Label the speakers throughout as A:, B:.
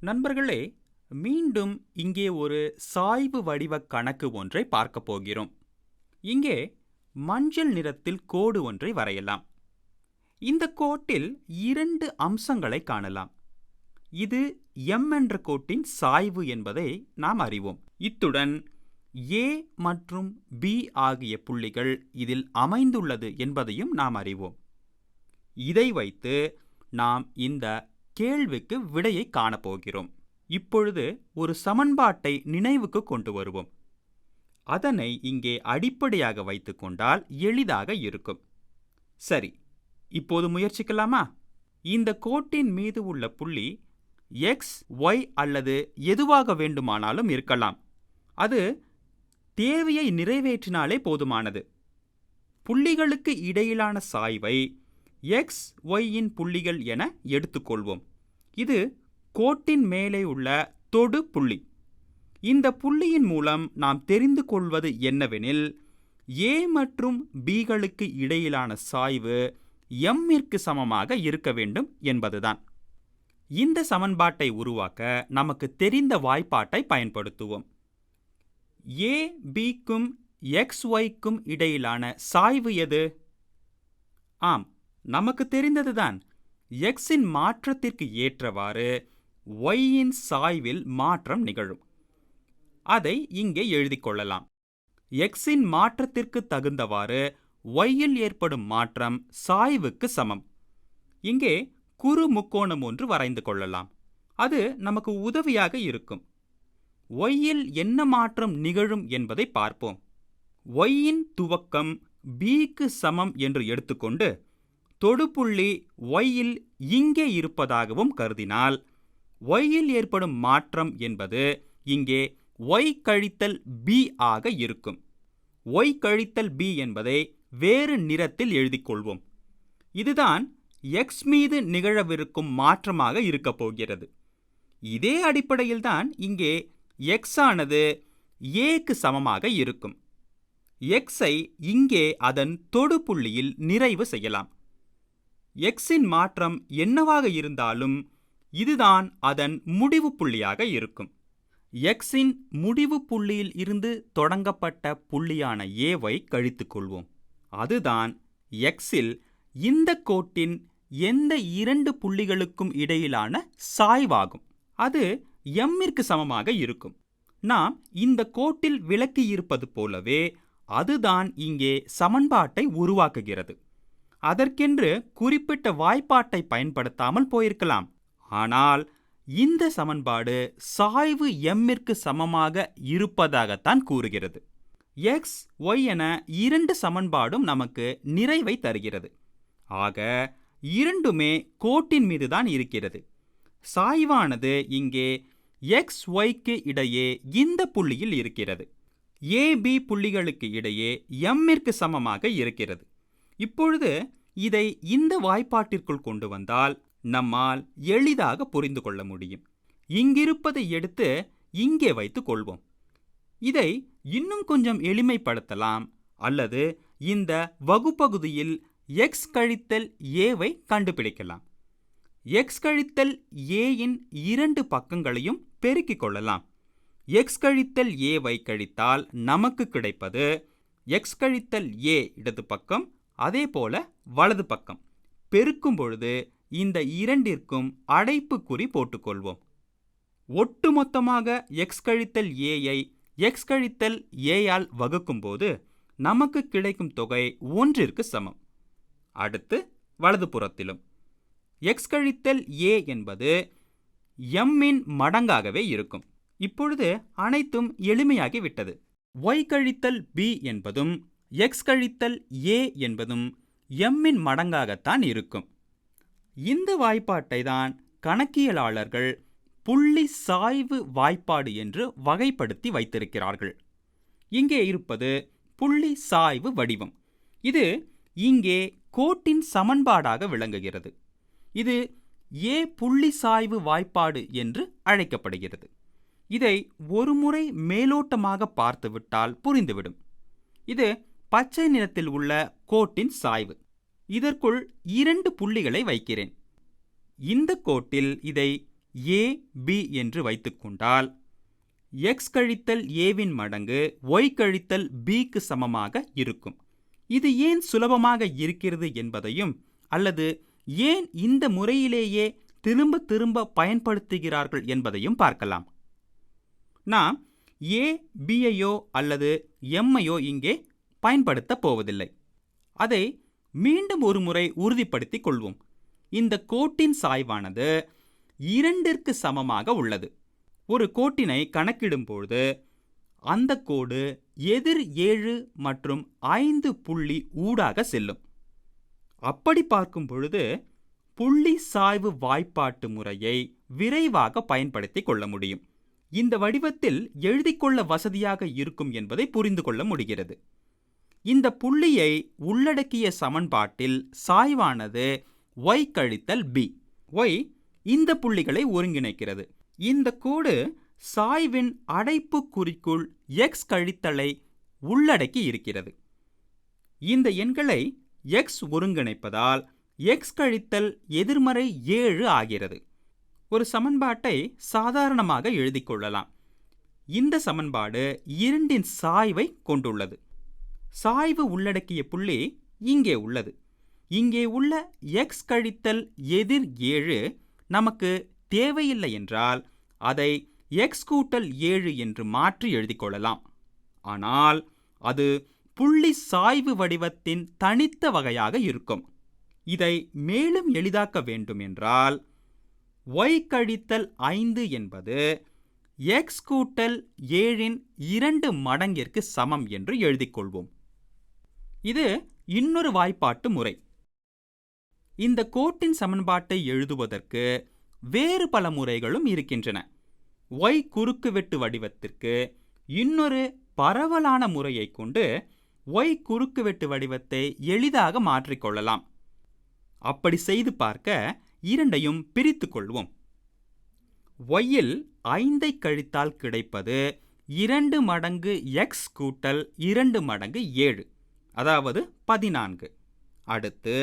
A: நண்பர்களே மீண்டும் இங்கே ஒரு சாய்வு வடிவ கணக்கு ஒன்றை பார்க்கப் போகிறோம். இங்கே மஞ்சள் நிறத்தில் கோடு ஒன்றை வரையலாம். இந்த கோட்டில் இரண்டு அம்சங்களை காணலாம். இது எம் என்ற கோட்டின் சாய்வு என்பதை நாம் அறிவோம். இத்துடன் ஏ மற்றும் பி ஆகிய புள்ளிகள் இதில் அமைந்துள்ளது என்பதையும் நாம் அறிவோம். இதை வைத்து நாம் இந்த கேள்விக்கு விடையை காணப்போகிறோம். இப்பொழுது ஒரு சமன்பாட்டை நினைவுக்கு கொண்டு வருவோம். அதனை இங்கே அடிப்படையாக வைத்துக்கொண்டால் எளிதாக இருக்கும். சரி இப்போது முயற்சிக்கலாமா? இந்த கோட்டின் மீது உள்ள புள்ளி எக்ஸ் ஒய் அல்லது எதுவாக வேண்டுமானாலும் இருக்கலாம். அது தேவையை நிறைவேற்றினாலே போதுமானது. புள்ளிகளுக்கு இடையிலான சாய்வை எக்ஸ் ஒய்யின் புள்ளிகள் என எடுத்துக்கொள்வோம். இது கோட்டின் மேலே உள்ள தொடு புள்ளி. இந்த புள்ளியின் மூலம் நாம் தெரிந்து கொள்வது என்னவெனில் ஏ மற்றும் பிகளுக்கு இடையிலான சாய்வு எம்மிற்கு சமமாக இருக்க வேண்டும் என்பதுதான். இந்த சமன்பாட்டை உருவாக்க நமக்கு தெரிந்த வாய்ப்பாட்டை பயன்படுத்துவோம். ஏ பிக்கும் எக்ஸ் ஒய்க்கும் இடையிலான சாய்வு எது? ஆம் நமக்கு தெரிந்ததுதான். எக்ஸின் மாற்றத்திற்கு ஏற்றவாறு ஒய்யின் சாய்வில் மாற்றம் நிகழும். அதை இங்கே எழுதிக் கொள்ளலாம். எக்ஸின் மாற்றத்திற்கு தகுந்தவாறு ஒய்யில் ஏற்படும் மாற்றம் சாய்வுக்கு சமம். இங்கே குறு முக்கோணம் ஒன்று வரைந்து கொள்ளலாம். அது நமக்கு உதவியாக இருக்கும். ஒய்யில் என்ன மாற்றம் நிகழும் என்பதை பார்ப்போம். ஒய்யின் துவக்கம் பிக்கு சமம் என்று எடுத்துக்கொண்டு தொடுப்புள்ளி ஒய்யில் இங்கே இருப்பதாகவும் கருதினால் ஒய்யில் ஏற்படும் மாற்றம் என்பது இங்கே ஒய் கழித்தல் பி ஆக இருக்கும். ஒய் கழித்தல் பி என்பதை வேறு நிறத்தில் எழுதிக் கொள்வோம். இதுதான் எக்ஸ் மீது நிகழவிருக்கும் மாற்றமாக இருக்கப் போகிறது. இதே அடிப்படையில்தான் இங்கே எக்ஸ் ஆனது ஏக்கு சமமாக இருக்கும். எக்ஸை இங்கே அதன் தொடுப்புள்ளியில் நிறைவு செய்யலாம். எக்ஸின் மாற்றம் என்னவாக இருந்தாலும் இதுதான் அதன் முடிவு புள்ளியாக இருக்கும். எக்ஸின் முடிவு புள்ளியில் இருந்து தொடங்கப்பட்ட புள்ளியான ஏவை கழித்துக்கொள்வோம் அதுதான் எக்ஸில் இந்த கோட்டின் எந்த இரண்டு புள்ளிகளுக்கும் இடையிலான சாய்வாகும். அது எம்மிற்கு சமமாக இருக்கும். நாம் இந்த கோட்டில் விளக்கியிருப்பது போலவே அதுதான் இங்கே சமன்பாட்டை உருவாக்குகிறது. அதற்கென்று குறிப்பிட்ட வாய்ப்பாட்டை பயன்படுத்தாமல் போயிருக்கலாம். ஆனால் இந்த சமன்பாடு சாய்வு எம்மிற்கு சமமாக இருப்பதாகத்தான் கூறுகிறது. எக்ஸ் ஒய் என இரண்டு சமன்பாடும் நமக்கு நிறைவை தருகிறது. ஆக இரண்டுமே கோட்டின் மீதுதான் இருக்கிறது. சாய்வானது இங்கே எக்ஸ் ஒய்க்கு இடையே இந்த புள்ளியில் இருக்கிறது. ஏபி புள்ளிகளுக்கு இடையே எம்மிற்கு சமமாக இருக்கிறது. இப்பொழுது இதை இந்த வாய்ப்பாட்டிற்குள் கொண்டு வந்தால் நம்மால் எளிதாக புரிந்து கொள்ள முடியும். இங்கிருப்பதை எடுத்து இங்கே வைத்துக் கொள்வோம். இதை இன்னும் கொஞ்சம் எளிமைப்படுத்தலாம் அல்லது இந்த வகுப்பகுதியில் எக்ஸ் கழித்தல் ஏவை கண்டுபிடிக்கலாம். எக்ஸ் கழித்தல் ஏயின் இரண்டு பக்கங்களையும் பெருக்கிக் கொள்ளலாம். எக்ஸ் கழித்தல் ஏவை கழித்தால் நமக்கு கிடைப்பது எக்ஸ் கழித்தல் ஏ இடது பக்கம் அதே போல வலது பக்கம். பெருக்கும் பொழுது இந்த இரண்டிற்கும் அடைப்புக்குறி போட்டுக்கொள்வோம். ஒட்டுமொத்தமாக எக்ஸ் கழித்தல் ஏயை எக்ஸ் கழித்தல் ஏயால் வகுக்கும்போது நமக்கு கிடைக்கும் தொகை ஒன்றிற்கு சமம். அடுத்து வலது புறத்திலும். எக்ஸ் கழித்தல் ஏ என்பது எம்மின் மடங்காகவே இருக்கும். இப்பொழுது அனைத்தும் எளிமையாகிவிட்டது. ஒய் கழித்தல் பி என்பதும் எக்ஸ் கழித்தல் ஏ என்பதும் எம்மின் மடங்காகத்தான் இருக்கும். இந்த வாய்ப்பாட்டை தான் கணக்கியலாளர்கள் புள்ளி சாய்வு வாய்ப்பாடு என்று வகைப்படுத்தி வைத்திருக்கிறார்கள். இங்கே இருப்பது புள்ளி சாய்வு வடிவம். இது இங்கே கோட்டின் சமன்பாடாக விளங்குகிறது. இது ஏ புள்ளி சாய்வு வாய்ப்பாடு என்று அழைக்கப்படுகிறது. இதை ஒருமுறை மேலோட்டமாக பார்த்துவிட்டால் புரிந்துவிடும். இது பச்சை நிறத்தில் உள்ள கோட்டின் சாய்வு. இதற்குள் இரண்டு புள்ளிகளை வைக்கிறேன். இந்த கோட்டில் இதை ஏ பி என்று வைத்துக்கொண்டால் எக்ஸ் கழித்தல் ஏவின் மடங்கு ஒய் கழித்தல் பிக்கு சமமாக இருக்கும். இது ஏன் சுலபமாக இருக்கிறது என்பதையும் அல்லது ஏன் இந்த முறையிலேயே திரும்ப திரும்ப பயன்படுத்துகிறார்கள் என்பதையும் பார்க்கலாம். நாம் ஏ பியையோ அல்லது எம்மையோ இங்கே பயன்படுத்தப் போவதில்லை. அதை மீண்டும் ஒரு முறை உறுதிப்படுத்திக் கொள்வோம். இந்த கோட்டின் சாய்வானது இரண்டிற்கு சமமாக உள்ளது. ஒரு கோட்டினை கணக்கிடும்பொழுது அந்த கோடு எதிர் ஏழு மற்றும் ஐந்து புள்ளி ஊடாக செல்லும். அப்படி பார்க்கும் பொழுது புள்ளி சாய்வு வாய்ப்பாட்டு முறையை விரைவாக பயன்படுத்திக் கொள்ள முடியும். இந்த வடிவத்தில் எழுதிக்கொள்ள வசதியாக இருக்கும் என்பதை புரிந்து கொள்ள முடிகிறது. இந்த புள்ளியை உள்ளடக்கிய சமன்பாட்டில் சாய்வானது ஒய் கழித்தல் பி ஒய் இந்த புள்ளிகளை ஒருங்கிணைக்கிறது. இந்த கோடு சாய்வின் அடைப்புக்குறிக்குள் எக்ஸ் கழித்தலை உள்ளடக்கி இருக்கிறது. இந்த எண்களை எக்ஸ் ஒருங்கிணைப்பதால் எக்ஸ் கழித்தல் எதிர்மறை ஏழு ஆகிறது. ஒரு சமன்பாட்டை சாதாரணமாக எழுதிக் கொள்ளலாம். இந்த சமன்பாடு இரண்டின் சாய்வை கொண்டுள்ளது. சாய்வு உள்ளடக்கிய புள்ளி இங்கே உள்ளது. இங்கே உள்ள எக்ஸ் கழித்தல் எதிர் ஏழு நமக்கு தேவையில்லை என்றால் அதை எக்ஸ் கூட்டல் ஏழு என்று மாற்றி எழுதிக் கொள்ளலாம். ஆனால் அது புள்ளி சாய்வு வடிவத்தின் தனித்த வகையாக இருக்கும். இதை மேலும் எளிதாக்க வேண்டும் என்றால் y கழித்தல் ஐந்து என்பது எக்ஸ் கூட்டல் ஏழின் இரண்டு மடங்கிற்கு சமம் என்று எழுதிக் கொள்வோம். இது இன்னொரு வாய்ப்பாட்டு முறை. இந்த கோட்டின் சமன்பாட்டை எழுதுவதற்கு வேறு பல முறைகளும் இருக்கின்றன. ஒய் குறுக்குவெட்டு வடிவத்திற்கு இன்னொரு பரவலான முறையை கொண்டு ஒய் குறுக்குவெட்டு வடிவத்தை எளிதாக மாற்றிக்கொள்ளலாம் அப்படி செய்து பார்க்க இரண்டையும் பிரித்து கொள்வோம். ஒய்யில் ஐந்தை கழித்தால் கிடைப்பது இரண்டு மடங்கு எக்ஸ் கூட்டல் இரண்டு மடங்கு ஏழு. அதாவது பதினான்கு. அடுத்து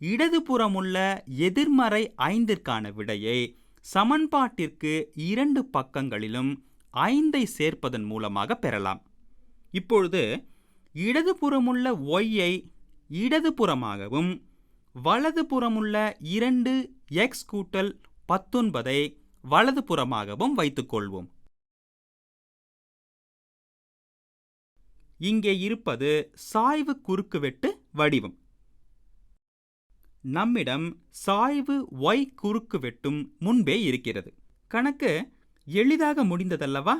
A: இடதுபுறமுள்ள எதிர்மறை ஐந்திற்கான விடையை சமன்பாட்டிற்கு இரண்டு பக்கங்களிலும் ஐந்தை சேர்ப்பதன் மூலமாக பெறலாம். இப்பொழுது இடதுபுறமுள்ள ஒய்யை இடதுபுறமாகவும் வலதுபுறமுள்ள இரண்டு எக்ஸ் கூட்டல் பத்தொன்பதை வலதுபுறமாகவும் வைத்துக்கொள்வோம். இங்கே இருப்பது சாய்வு குறுக்குவெட்டு வடிவம். நம்மிடம் சாய்வு ஒய் குறுக்குவெட்டும் முன்பே இருக்கிறது. கணக்கு எளிதாக முடிந்ததல்லவா?